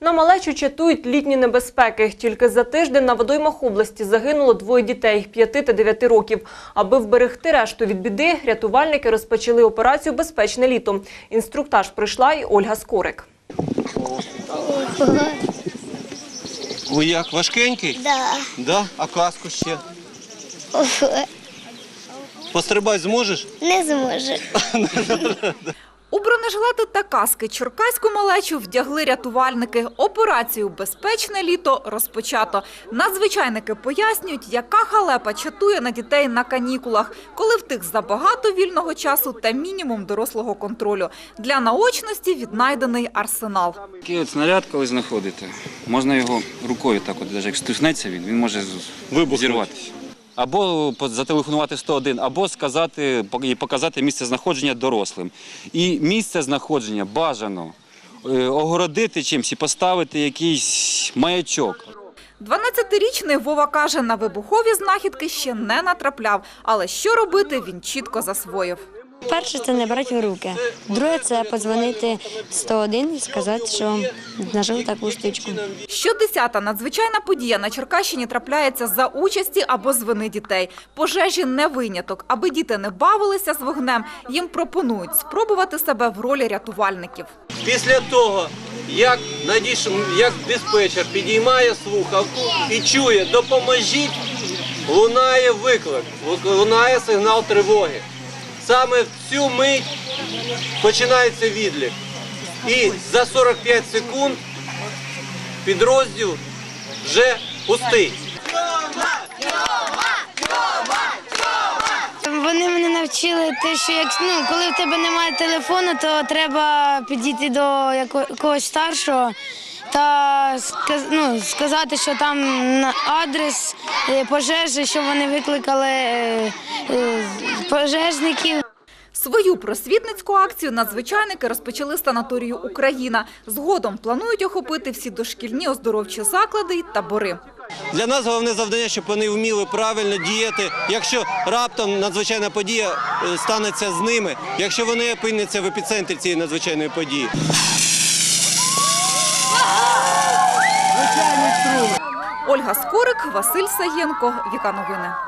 На малечу чатують літні небезпеки. Тільки за тиждень на водоймах області загинуло двоє дітей 5 та 9 років. Аби вберегти решту від біди, рятувальники розпочали операцію Безпечне літо. Інструктаж пройшла і Ольга Скорик. Ой, як важкенький? Да. Да? А каску ще? Пострибати зможеш? Не зможе. Бронежилети та каски черкаську малечу вдягли рятувальники. Операцію Безпечне літо розпочато. Надзвичайники пояснюють, яка халепа чатує на дітей на канікулах, коли в тих забагато вільного часу та мінімум дорослого контролю. Для наочності віднайдений арсенал. Такий от снаряд, коли знаходите, можна його рукою так от, навіть як стиснеться він, він може з- Вибухнути. зірватися. Або зателефонувати 101, або сказати і показати місце знаходження дорослим. І місце знаходження бажано е, огородити чимось і поставити якийсь маячок. 12-річний Вова каже, на вибухові знахідки ще не натрапляв, але що робити, він чітко засвоїв. Перше це не брати в руки. Друге це подзвонити 101 і сказати, що знайшов таку штучку. Щодесята надзвичайна подія на Черкащині трапляється за участі або з вини дітей. Пожежі не виняток. Аби діти не бавилися з вогнем, їм пропонують спробувати себе в ролі рятувальників. Після того, як надійш... як диспетчер підіймає слухавку і чує «допоможіть», лунає виклик, лунає сигнал тривоги. Саме в цю мить починається відлік. І за 45 секунд підрозділ вже пустий. Вони мене навчили те, що як ну, коли в тебе немає телефону, то треба підійти до якогось старшого та ну, сказати, що там адрес е, пожежі, що вони викликали е, е, пожежників. Свою просвітницьку акцію надзвичайники розпочали з санаторію Україна. Згодом планують охопити всі дошкільні оздоровчі заклади й табори. Для нас головне завдання, щоб вони вміли правильно діяти. Якщо раптом надзвичайна подія е, станеться з ними, якщо вони опиняться в епіцентрі цієї надзвичайної події. Ольга Скорик, Василь Саєнко, Віка Новини.